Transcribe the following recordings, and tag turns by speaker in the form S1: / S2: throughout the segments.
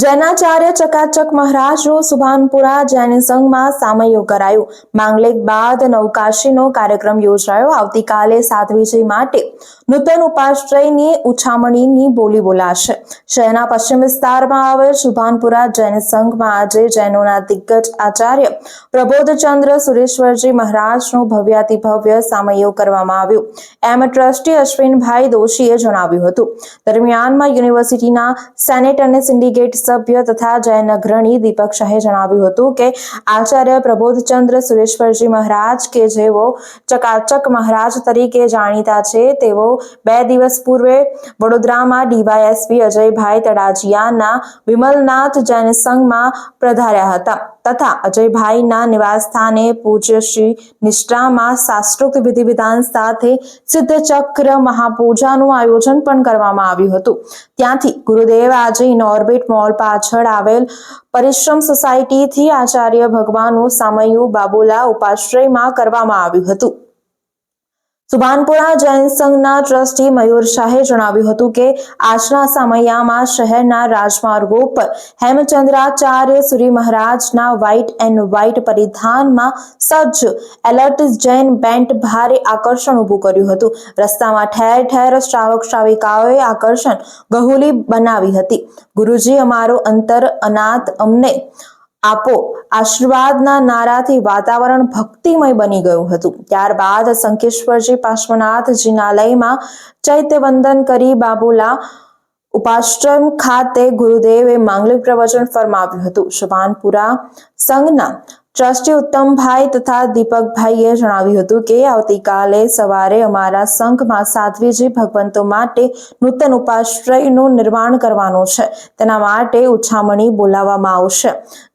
S1: જૈનાચાર્ય ચકાચક મહારાજનો સુભાનપુરા જૈન સંઘમાં સામયો કરાયો. માંગલિક બાદ નવકાશીનો કાર્યક્રમ યોજાયો. આવતીકાલે સાધ્વીજી માટે નૂતન ઉપાશ્રયની ઉછામણીની બોલી બોલાશે. શહેરના પશ્ચિમ વિસ્તારમાં આવેલ સુભાનપુરા જૈન સંઘમાં આજે જૈનોના દિગ્ગજ આચાર્ય પ્રબોધચંદ્ર સુરેશ્વરજી મહારાજનું ભવ્યાતિભવ્ય સામયો કરવામાં આવ્યું. એમ ટ્રસ્ટી અશ્વિનભાઈ દોશીએ જણાવ્યું હતું. દરમિયાનમાં યુનિવર્સિટીના સેનેટ અને સિન્ડિકેટ સભ્ય તથા જૈન અગ્રણી દીપક શાહે જણાવ્યું હતું કે આચાર્ય પ્રબોધચંદ્ર સુરેશ્વરજી મહારાજ કે જેઓ ચકાચક મહારાજ તરીકે જાણીતા છે, તેઓ બે દિવસ પૂર્વે વડોદરામાં ડીવાયએસપી અજયભાઈ તડાજિયાના વિમલનાથ જૈન સંઘમાં પધાર્યા હતા. તથા અજયભાઈના નિવાસસ્થાને પૂજ્ય શ્રી નિષ્ઠામાં શાસ્ત્રોક્ત વિધિ વિધાન સાથે સિદ્ધ ચક્ર મહાપૂજાનું આયોજન પણ કરવામાં આવ્યું હતું. ત્યાંથી ગુરુદેવ આજે ઇનોર્બિટ મોલ પાછળ આવેલ પરિશ્રમ સોસાયટીથી આચાર્ય ભગવાનનું સામયું બાબુલા ઉપાશ્રયમાં કરવામાં આવ્યું હતું. સુભાનપુરા જૈન સંઘના ટ્રસ્ટી મયુર શાહે જણાવ્યું હતું કે, આજના સમયમાં શહેરના રાજમાર્ગો પર હેમચંદ્રાચાર્ય સુરી મહારાજના વ્હાઇટ એન્ડ વ્હાઇટ પરિધાનમાં સજ્જ એલર્ટ જૈન બેન્ટ ભારે આકર્ષણ ઊભું કર્યું હતું. રસ્તામાં ઠેર ઠેર શ્રાવક શ્રાવિકાઓએ આકર્ષણ ગહુલી બનાવી હતી. ગુરુજી, અમારો અંતર અનાથ અમને આપો. આશીર્વાદના નારાથી વાતાવરણ ભક્તિમય બની ગયું હતું. ત્યારબાદ શંખેશ્વરજી લયમાં ચૈત્ય વંદન કરી બાબુલા ઉપાશ્રમ ખાતે ગુરુદેવે માંગલિક પ્રવચન ફરમાવ્યું હતું. શુભાનપુરા સંઘના ટ્રસ્ટી ઉત્તમભાઈ તથા દીપકભાઈએ જણાવ્યું હતું કે આવતીકાલે સવારે અમારા સંઘમાં સાધ્વીજી ભગવંતો માટે નૂતન ઉપાશ્રયનું નિર્માણ કરવાનું છે. તેના માટે ઉછામણી બોલાવવામાં આવશે.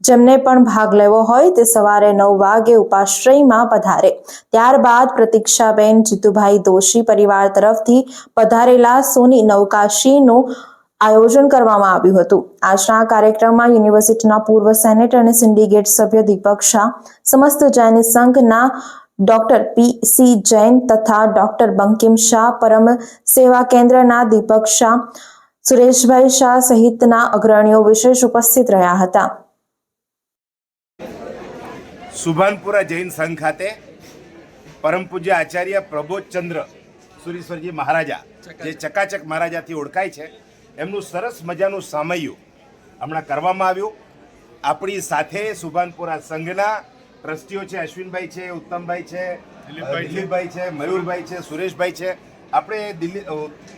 S1: જેમને પણ ભાગ લેવો હોય તે સવારે નવ વાગે ઉપાશ્રયમાં પધારે. ત્યારબાદ પ્રતીક્ષાબેન જીતુભાઈ દોશી પરિવાર તરફથી પધારેલા સોની નવકાશીનું આયોજન કરવામાં આવ્યું હતું. આજના કાર્યક્રમમાં યુનિવર્સિટીના પૂર્વ સેનેટ અને સિન્ડિકેટ સભ્ય દીપક શાહ, સમસ્ત જૈન સંઘના ડોક્ટર પી સી જૈન તથા ડોક્ટર બંકિમ શાહ, પરમ સેવા કેન્દ્રના દીપક શાહ, સુરેશભાઈ શાહ સહિતના અગ્રણીઓ વિશેષ ઉપસ્થિત રહ્યા હતા.
S2: સુભાનપુરા જૈન સંઘ ખાતે પરમ પૂજ્ય આચાર્ય પ્રબોધચંદ્ર સુરેશ્વરજી મહારાજા, જે ચકાચક મહારાજાથી ઓળખાય છે એમનું સરસ મજાનું સામયુ હમણાં કરવામાં આવ્યું. આપણી સાથે સુભાનપુરા સંઘના ટ્રસ્ટીઓ છે અશ્વિનભાઈ છે ઉત્તમભાઈ છે દિલીપભાઈ છે. મયુરભાઈ છે સુરેશભાઈ છે. આપણે દિલ્હી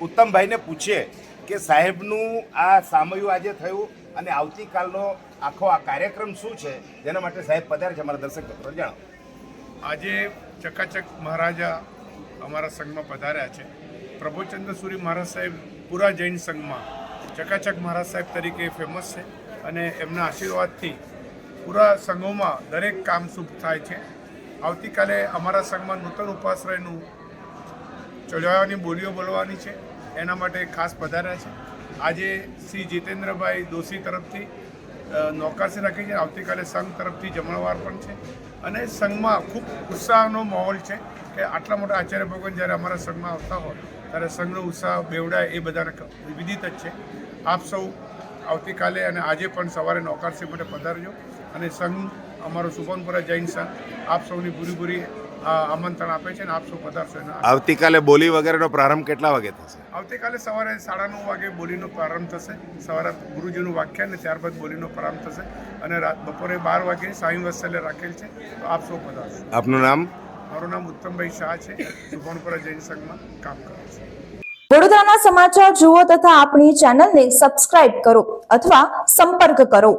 S2: ઉત્તમભાઈને પૂછીએ કે સાહેબનું આ સામયું આજે થયું અને આવતીકાલનો આખો આ કાર્યક્રમ શું છે? જેના માટે સાહેબ પધારે છે અમારા દર્શક મિત્રો. જાણો
S3: આજે ચકાચક મહારાજા અમારા સંઘમાં પધાર્યા છે. પ્રભુચંદ્ર સુરી મહારાજ સાહેબ પૂરા જૈન સંઘમાં ચકાચક મહારાજ સાહેબ તરીકે ફેમસ છે અને એમના આશીર્વાદથી પૂરા સંઘોમાં દરેક કામ શુભ થાય છે. આવતીકાલે અમારા સંઘમાં નૂતન ઉપાશ્રયનું ચલાવવાની બોલીઓ બોલવાની છે. એના માટે ખાસ પધાર્યા છે. આજે શ્રી જીતેન્દ્રભાઈ દોશી તરફથી અ, રાખી છે. આવતીકાલે સંઘ તરફથી જમણવાર પણ છે. અને સંઘમાં ખૂબ ઉત્સાહનો માહોલ છે કે આટલા મોટા આચાર્ય ભગવાન જ્યારે અમારા સંઘમાં આવતા હોય ત્યારે સંઘનો ઉત્સાહ બેવડાય એ બધાને વિવિધિત વિદિત જ છે. આપ સૌ આવતીકાલે અને આજે પણ સવારે નોકારસી માટે પધારજો. અને સંઘ અમારો સુભનપુરા જૈન સંઘ આપ સૌની પૂરી પૂરી આમંત્રણ આપે છે અને આપ સૌ પધારશો
S2: આવતીકાલે બોલી વગેરેનો પ્રારંભ કેટલા વાગે થશે?
S3: આવતીકાલે સવારે સાડા નવ વાગે બોલીનો પ્રારંભ થશે. સવારે ગુરુજીનું વાક્ય અને ત્યારબાદ બોલીનો પ્રારંભ થશે. અને રાત બપોરે બાર વાગે સાંઈ વત્સલ્ય રાખેલ છે. તો આપ સૌ પધારશો.
S2: આપનું નામ?
S3: મારું નામ ઉત્તમભાઈ શાહ છે. સુભણપુરા જૈન સંઘમાં કામ કરું છું.
S1: વડોદરાના સમાચાર જુઓ તથા આપણી ચેનલને સબસ્ક્રાઇબ કરો અથવા સંપર્ક કરો.